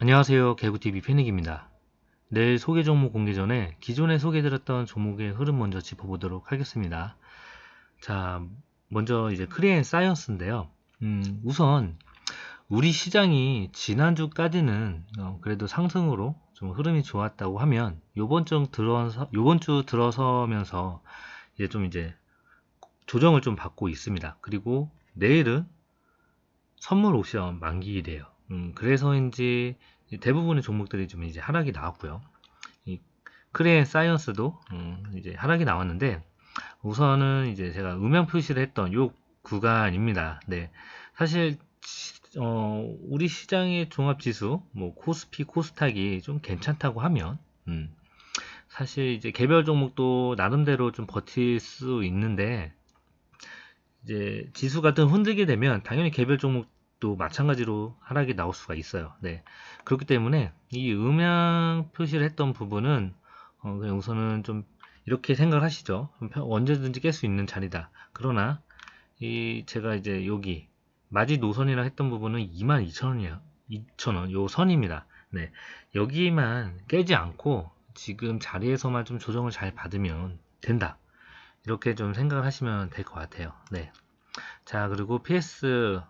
안녕하세요. 개구TV 패닉입니다. 내일 소개 종목 공개 전에 기존에 소개드렸던 종목의 흐름 먼저 짚어보도록 하겠습니다. 자, 먼저 이제 크리엔 사이언스인데요. 음, 우선 우리 시장이 지난주까지는 어, 그래도 상승으로 좀 흐름이 좋았다고 하면 요번 주 들어서 요번 주 들어서면서 이제 좀 이제 조정을 좀 받고 있습니다. 그리고 내일은 선물 옵션 만기이래요. 음, 그래서인지 대부분의 종목들이 좀 이제 하락이 나왔고요. 이 크레 사이언스도 음, 이제 하락이 나왔는데 우선은 이제 제가 음향 표시를 했던 요 구간입니다. 네, 사실 어, 우리 시장의 종합지수, 뭐 코스피, 코스닥이 좀 괜찮다고 하면, 음, 사실 이제 개별 종목도 나름대로 좀 버틸 수 있는데, 이제 지수 같은 흔들게 되면 당연히 개별 종목 또 마찬가지로 하락이 나올 수가 있어요. 네. 그렇기 때문에 이 음향 표시를 했던 부분은 어, 그냥 우선은 좀 이렇게 생각하시죠. 언제든지 깰 수 있는 자리다. 그러나 이 제가 이제 여기 마지 노선이라 했던 부분은 22,000원이야. 2,000원 요 선입니다. 네. 여기만 깨지 않고 지금 자리에서만 좀 조정을 잘 받으면 된다. 이렇게 좀 생각을 하시면 될 것 같아요. 네. 자, 그리고 PS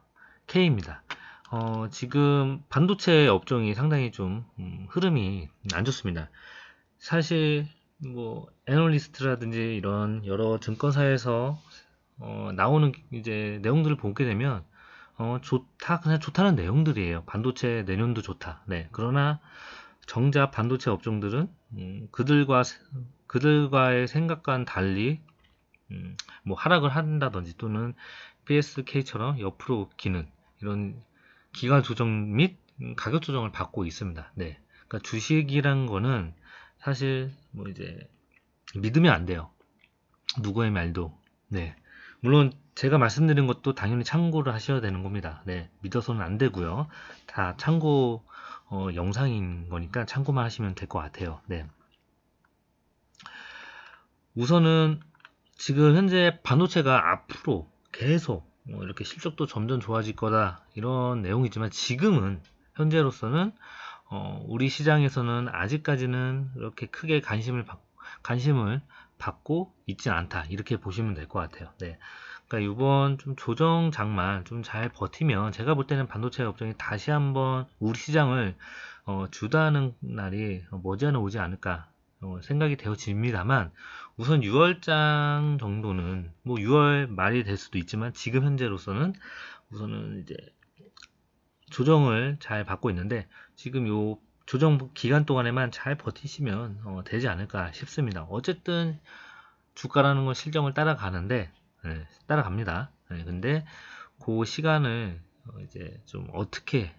K입니다. 어, 지금 반도체 업종이 상당히 좀 음, 흐름이 안 좋습니다. 사실 뭐 애널리스트라든지 이런 여러 증권사에서 어, 나오는 이제 내용들을 보게 되면 어, 좋다 그냥 좋다는 내용들이에요. 반도체 내년도 좋다. 네. 그러나 정작 반도체 업종들은 음, 그들과 그들과의 생각과는 달리 음, 뭐 하락을 한다든지 또는 PSK처럼 옆으로 기는 이런 기간 조정 및 가격 조정을 받고 있습니다. 네. 그러니까 주식이란 거는 사실 뭐 이제 믿으면 안 돼요. 누구의 말도. 네. 물론 제가 말씀드린 것도 당연히 참고를 하셔야 되는 겁니다. 네. 믿어서는 안 되고요. 다 참고 어, 영상인 거니까 참고만 하시면 될 것 같아요. 네. 우선은 지금 현재 반도체가 앞으로 계속 뭐 이렇게 실적도 점점 좋아질 거다 이런 내용이지만 지금은 현재로서는 어, 우리 시장에서는 아직까지는 이렇게 크게 관심을 받, 관심을 받고 있지 않다 이렇게 보시면 될 것 같아요. 네. 그러니까 이번 좀 조정 장만 좀 잘 버티면 제가 볼 때는 반도체 업종이 다시 한번 우리 시장을 어, 주도하는 날이 머지않아 오지 않을까 어, 생각이 되어집니다만 우선 6월장 정도는 뭐 6월 말이 될 수도 있지만 지금 현재로서는 우선은 이제 조정을 잘 받고 있는데 지금 요 조정 기간 동안에만 잘 버티시면 어, 되지 않을까 싶습니다. 어쨌든 주가라는 건 실정을 따라가는데 네, 따라갑니다. 네, 근데 그 시간을 어, 이제 좀 어떻게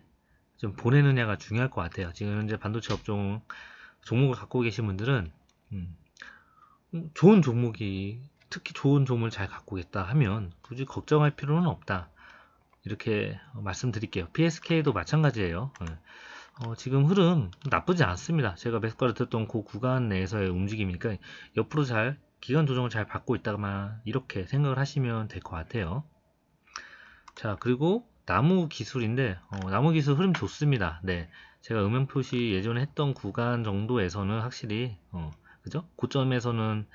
좀 보내느냐가 중요할 것 같아요. 지금 현재 반도체 업종 종목을 갖고 계신 분들은 음, 음, 좋은 종목이 특히 좋은 종목을 잘 갖고 있다 하면 굳이 걱정할 필요는 없다. 이렇게 말씀드릴게요. PSK도 마찬가지예요. 예. 어, 지금 흐름 나쁘지 않습니다. 제가 매수가를 들었던 그 구간 내에서의 움직임이니까 옆으로 잘 기간 조정을 잘 받고 있다만 이렇게 생각을 하시면 될 것 같아요. 자 그리고 나무 기술인데 어, 나무 기술 흐름 좋습니다. 네, 제가 음영 표시 예전에 했던 구간 정도에서는 확실히 어, 그죠? 고점에서는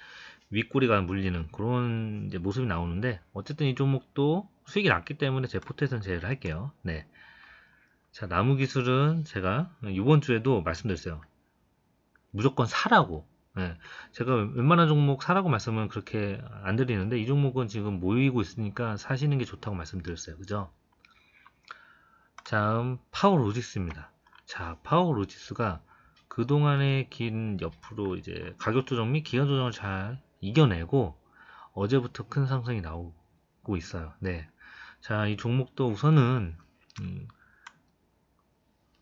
윗꼬리가 물리는 그런 모습이 나오는데 어쨌든 이 종목도 수익이 낮기 때문에 제 포트에서는 제외를 할게요. 네. 자 나무 기술은 제가 이번 주에도 말씀드렸어요. 무조건 사라고. 네. 제가 웬만한 종목 사라고 말씀은 그렇게 안 드리는데 이 종목은 지금 모이고 있으니까 사시는 게 좋다고 말씀드렸어요. 그죠? 다음 파워로직스입니다. 자, 파워로직스가 그동안의 긴 옆으로 이제 가격 조정 및 기간 조정을 잘 이겨내고 어제부터 큰 상승이 나오고 있어요. 네. 자, 이 종목도 우선은 음,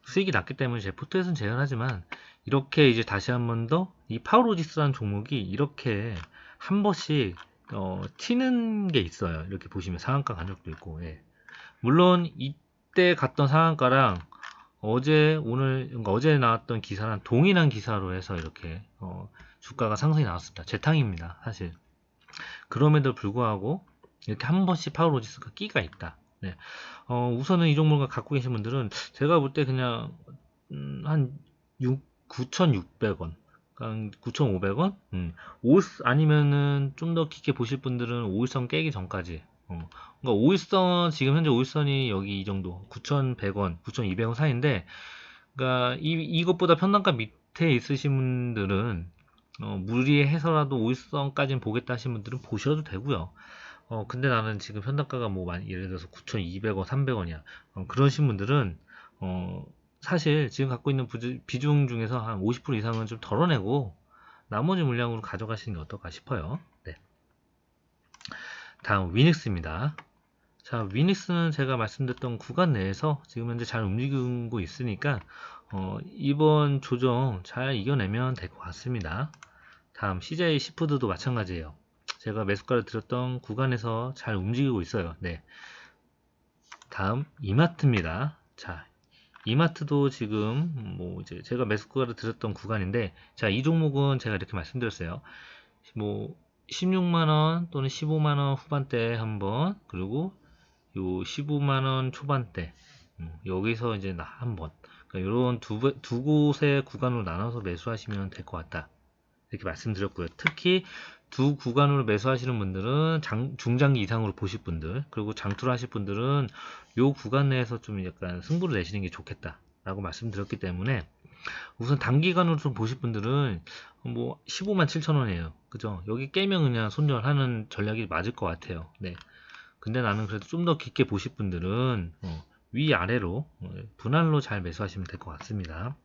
수익이 낮기 때문에 제 포트에서는 제한하지만 이렇게 이제 다시 한 번 더 이 파워로직스라는 종목이 이렇게 한 번씩 어, 튀는 게 있어요. 이렇게 보시면 상한가 간격도 있고 예. 물론 이때 갔던 상한가랑 어제 오늘 그러니까 어제 나왔던 기사랑 동일한 기사로 해서 이렇게 어, 주가가 상승이 나왔습니다. 재탕입니다. 사실 그럼에도 불구하고 이렇게 한 번씩 파워로지스가 끼가 있다. 네. 어, 우선은 이 종목을 갖고 계신 분들은 제가 볼 때 그냥 음, 한 9,600원. 그러니까 9,500원? 음. 5 아니면은 좀 더 깊게 보실 분들은 5일선 깨기 전까지. 어. 그러니까 5일선 지금 현재 5일선이 여기 이 정도 9,100원, 9,200원 사이인데 그러니까 이 이것보다 편단가 밑에 있으신 분들은 어, 무리해서라도 5일선까지는 보겠다 하신 분들은 보셔도 되고요. 어, 근데 나는 지금 편단가가 뭐 예를 들어서 9,200원, 300원이야. 어, 그러신 분들은 어, 사실 지금 갖고 있는 부주- 비중 중에서 한 50% 이상은 좀 덜어내고 나머지 물량으로 가져가시는 게 어떨까 싶어요. 네. 다음 위닉스입니다. 자, 위닉스는 제가 말씀드렸던 구간 내에서 지금 현재 잘 움직이고 있으니까 어, 이번 조정 잘 이겨내면 될 것 같습니다. 다음 CJ 시푸드도 마찬가지예요. 제가 매수가를 드렸던 구간에서 잘 움직이고 있어요. 네. 다음 이마트입니다. 자, 이마트도 지금 뭐 이제 제가 매수가를 드렸던 구간인데 자, 이 종목은 제가 이렇게 말씀드렸어요. 뭐 16만원 또는 15만원 후반대 한번 그리고 요 15만원 초반대. 음, 여기서 이제 나 한번. 그러니까 이런 두, 배- 두 곳의 구간으로 나눠서 매수하시면 될 것 같다. 이렇게 말씀드렸고요. 특히 두 구간으로 매수하시는 분들은 장- 중장기 이상으로 보실 분들 그리고 장투를 하실 분들은 요 구간 내에서 좀 약간 승부를 내시는 게 좋겠다 라고 말씀드렸기 때문에 우선 단기간으로 좀 보실 분들은 뭐 15만 7천 원이에요. 그죠? 여기 깨면 그냥 손절하는 전략이 맞을 것 같아요. 네. 근데 나는 그래도 좀 더 깊게 보실 분들은 어, 위아래로 어, 분할로 잘 매수하시면 될 것 같습니다.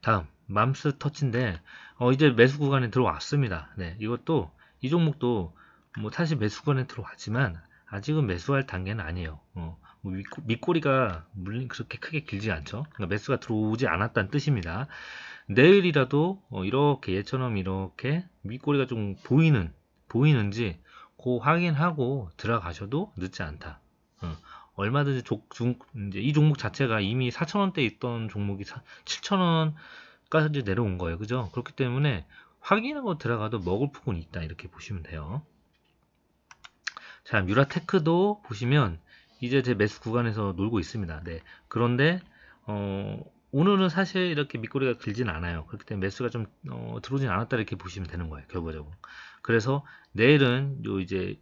다음 맘스 터치인데 어, 이제 매수 구간에 들어왔습니다. 네, 이것도 이 종목도 뭐 사실 매수 구간에 들어왔지만 아직은 매수할 단계는 아니에요. 어, 뭐 밑고- 밑꼬 리가 물론 그렇게 크게 길지 않죠. 그러니까 매수가 들어오지 않았다는 뜻입니다. 내일이라도 어, 이렇게 얘처럼 이렇게 밑꼬리가 좀 보이는 보이는지 그 확인하고 들어가셔도 늦지 않다. 어, 얼마든지 족, 중, 이 종목 자체가 이미 4,000원대 있던 종목이 7,000원까지 내려온 거예요. 그죠? 그렇기 때문에 확인하고 들어가도 먹을 폭은 있다. 이렇게 보시면 돼요. 자, 뮤라테크도 보시면 이제 제 매수 구간에서 놀고 있습니다. 네. 그런데 어, 오늘은 사실 이렇게 밑꼬리가 길진 않아요. 그렇기 때문에 매수가 좀 어, 들어오진 않았다 이렇게 보시면 되는 거예요. 결과적으로. 그래서 내일은 요 이제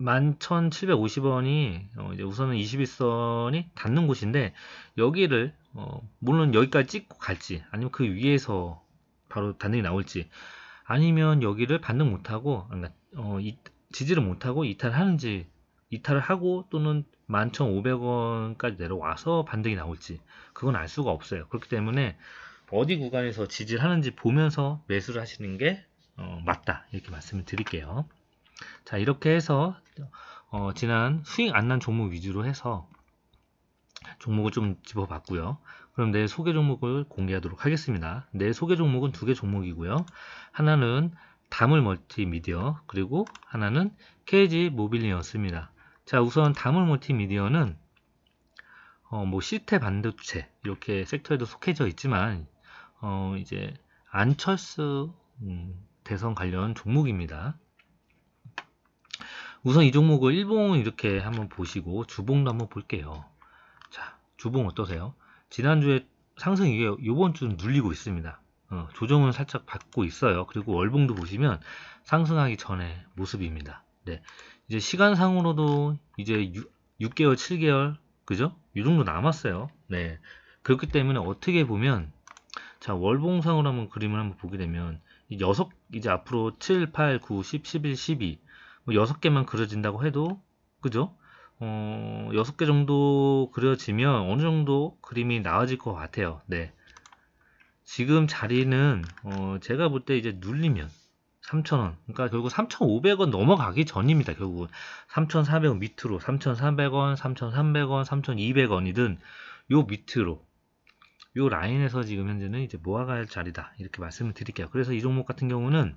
11,750원이 어, 이제 우선은 21선이 닿는 곳인데 여기를 어, 물론 여기까지 찍고 갈지 아니면 그 위에서 바로 반등이 나올지 아니면 여기를 반등 못하고 그러니까, 어, 이- 지지를 못하고 이탈하는지 이탈을 하고 또는 11,500원까지 내려와서 반등이 나올지 그건 알 수가 없어요. 그렇기 때문에 어디 구간에서 지지를 하는지 보면서 매수를 하시는 게 어, 맞다 이렇게 말씀을 드릴게요. 자 이렇게 해서 어, 지난 수익 안 난 종목 위주로 해서 종목을 좀 집어봤고요. 그럼 내 소개 종목을 공개하도록 하겠습니다. 내 소개 종목은 두 개 종목이고요. 하나는 다물 멀티미디어 그리고 하나는 KG 모빌리언스입니다. 자 우선 다물 멀티미디어는 어, 뭐 시스템 반도체 이렇게 섹터에도 속해져 있지만 어, 이제 안철수 음, 대선 관련 종목입니다. 우선 이 종목을 일봉 이렇게 한번 보시고 주봉도 한번 볼게요. 자, 주봉 어떠세요? 지난주에 상승 이게 이번 주는 눌리고 있습니다. 어, 조정은 살짝 받고 있어요. 그리고 월봉도 보시면 상승하기 전의 모습입니다. 네. 이제 시간상으로도 이제 6, 개월 7개월, 그죠? 이 정도 남았어요. 네. 그렇기 때문에 어떻게 보면, 자, 월봉상으로 한번 그림을 한번 보게 되면, 이 여섯, 이제 앞으로 7, 8, 9, 10, 11, 12, 뭐 6개만 그려진다고 해도, 그죠? 어, 6개 정도 그려지면 어느 정도 그림이 나아질 것 같아요. 네. 지금 자리는, 어, 제가 볼 때 이제 눌리면, 3,000원. 그러니까 결국 3,500원 넘어가기 전입니다. 결국은 3,400원 밑으로 3,400원, 3,300원, 3,200원이든 요 밑으로 요 라인에서 지금 현재는 이제 모아갈 자리다. 이렇게 말씀을 드릴게요. 그래서 이 종목 같은 경우는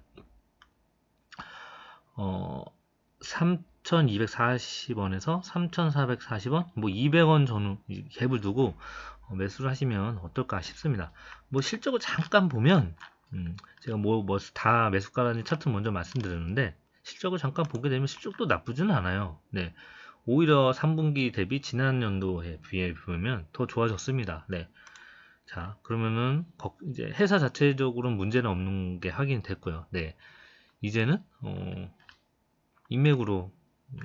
어 3,240원에서 3,440원, 뭐 200원 전후 갭을 두고 어, 매수를 하시면 어떨까 싶습니다. 뭐 실적을 잠깐 보면 음, 제가 뭐, 뭐, 다 매수가라는 차트 먼저 말씀드렸는데, 실적을 잠깐 보게 되면 실적도 나쁘지는 않아요. 네. 오히려 3분기 대비 지난 연도에 비해 보면 더 좋아졌습니다. 네. 자, 그러면은 걱- 이제 회사 자체적으로는 문제는 없는 게 확인됐고요. 네. 이제는 어, 인맥으로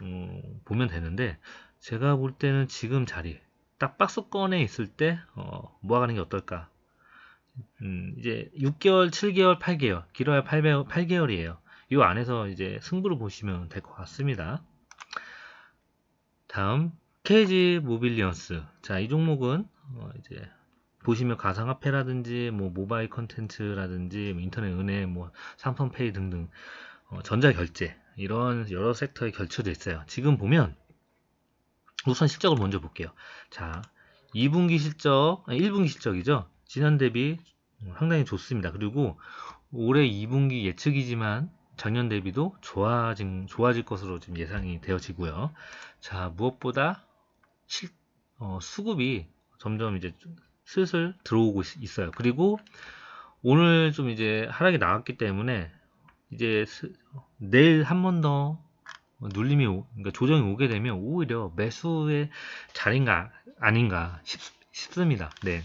어, 보면 되는데 제가 볼 때는 지금 자리 딱 박스권에 있을 때 어, 모아가는 게 어떨까? 음, 이제 6개월, 7개월, 8개월, 길어야 8개월, 8개월이에요. 이 안에서 이제 승부를 보시면 될 것 같습니다. 다음 케이지 모빌리언스. 자, 이 종목은 어, 이제 보시면 가상화폐라든지 뭐 모바일 컨텐츠라든지 뭐 인터넷 은행, 뭐 삼성페이 등등 어, 전자결제 이런 여러 섹터에 결쳐져 있어요. 지금 보면 우선 실적을 먼저 볼게요. 자, 2분기 실적, 아니, 1분기 실적이죠. 지난 대비 상당히 좋습니다. 그리고 올해 2분기 예측이지만 작년 대비도 좋아진, 좋아질 것으로 지금 예상이 되어지고요. 자, 무엇보다 실, 어, 수급이 점점 이제 좀 슬슬 들어오고 있- 있어요. 그리고 오늘 좀 이제 하락이 나왔기 때문에 이제 스- 내일 한 번 더 눌림이 오, 그러니까 조정이 오게 되면 오히려 매수의 자리인가 아닌가 싶, 싶습니다. 네.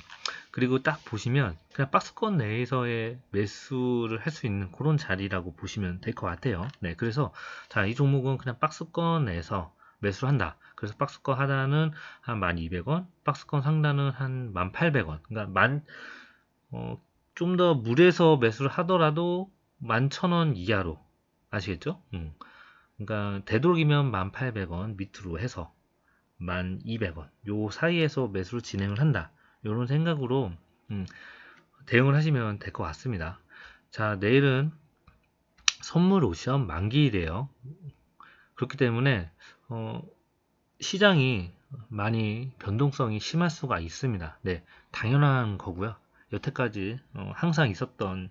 그리고 딱 보시면 그냥 박스권 내에서의 매수를 할 수 있는 그런 자리라고 보시면 될 것 같아요. 네. 그래서 자, 이 종목은 그냥 박스권 내에서 매수를 한다. 그래서 박스권 하단은 한 1200원, 박스권 상단은 한 1800원. 그러니까 만, 어, 좀 더 물에서 매수를 하더라도 11,000원 이하로. 아시겠죠? 음. 그러니까 되도록이면 1,800원 밑으로 해서 1,200원 요 사이에서 매수를 진행을 한다. 이런 생각으로 음, 대응을 하시면 될 것 같습니다. 자, 내일은 선물 옵션 만기일이에요. 그렇기 때문에 어, 시장이 많이 변동성이 심할 수가 있습니다. 네, 당연한 거고요. 여태까지 어, 항상 있었던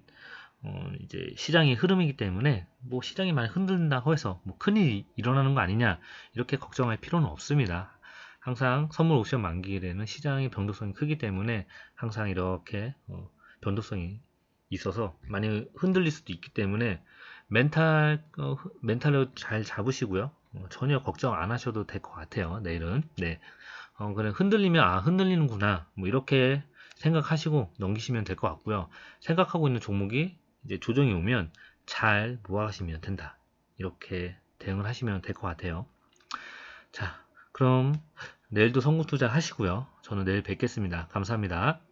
어, 이제 시장의 흐름이기 때문에 뭐 시장이 많이 흔들린다고 해서 뭐 큰일이 일어나는 거 아니냐 이렇게 걱정할 필요는 없습니다. 항상 선물 옵션 만기일에는 시장의 변동성이 크기 때문에 항상 이렇게 어, 변동성이 있어서 많이 흔들릴 수도 있기 때문에 멘탈 어, 흐- 멘탈을 잘 잡으시고요. 어, 전혀 걱정 안 하셔도 될 것 같아요. 내일은 네. 어, 그래 흔들리면 아 흔들리는구나 뭐 이렇게 생각하시고 넘기시면 될 것 같고요. 생각하고 있는 종목이 이제 조정이 오면 잘 모아가시면 된다. 이렇게 대응을 하시면 될 것 같아요. 자, 그럼 내일도 선구 투자 하시고요. 저는 내일 뵙겠습니다. 감사합니다.